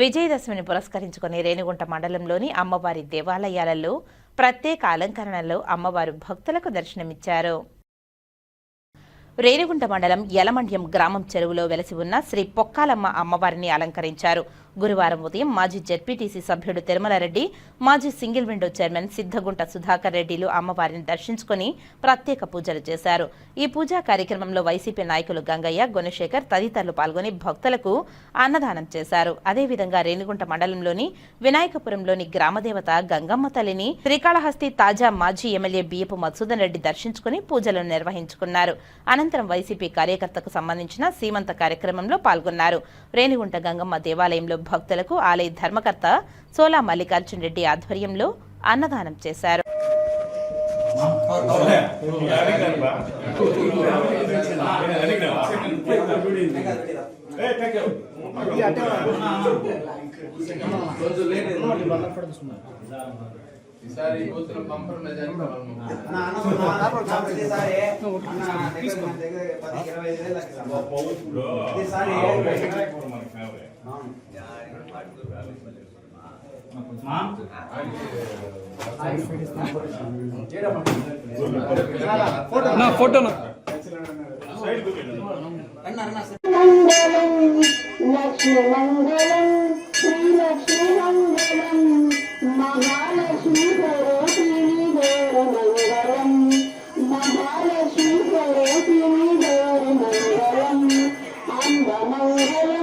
విజయదశమిని పురస్కరించుకుని రేణిగుంట మండలంలోని అమ్మవారి దేవాలయాలలో ప్రత్యేక అలంకరణలో అమ్మవారు భక్తులకు దర్శనమిచ్చారు. రేణిగుంట మండలం యలమండ్యం గ్రామం చెరువులో వెలసి ఉన్న శ్రీ పొక్కాలమ్మ అమ్మవారిని అలంకరించారు. గురువారం ఉదయం మాజీ జెడ్పీటీసీ సభ్యుడు తిరుమలారెడ్డి మాజీ single window chairman Siddhagunta Sudhakar రెడ్డిలు అమ్మవారిని దర్శించుకుని ప్రత్యేక పూజలు చేశారు. ఈ పూజా కార్యక్రమంలో వైసీపీ నాయకులు గంగయ్య గుణశేఖర్ తదితరులు పాల్గొని భక్తులకు అన్నదానం చేశారు. అదేవిధంగా రేణిగుంట మండలంలోని వినాయకపురంలోని గ్రామదేవత గంగమ్మ తల్లిని శ్రీకాళహస్తి తాజా మాజీ ఎమ్మెల్యే బియ్యపు మధుసూదన్ రెడ్డి దర్శించుకుని పూజలను నిర్వహించుకున్నారు. అనంతరం వైసీపీ కార్యకర్తకు సంబంధించిన సీమంత కార్యక్రమంలో పాల్గొన్నారు. రేణిగుంట గంగమ్మ దేవాలయంలో భక్తులకు ఆలయ ధర్మకర్త సోలా మల్లికార్జున్ రెడ్డి ఆధ్వర్యంలో అన్నదానం చేశారు. ఈసారి బూతులు పంపర్ మెజారిటీ నా ఫోటో మంగళం లక్ష్మీ మంగళం శ్రీ లక్ష్మీ మంగళం మహాలక్ష్మి అందమంగళం అందమంగళం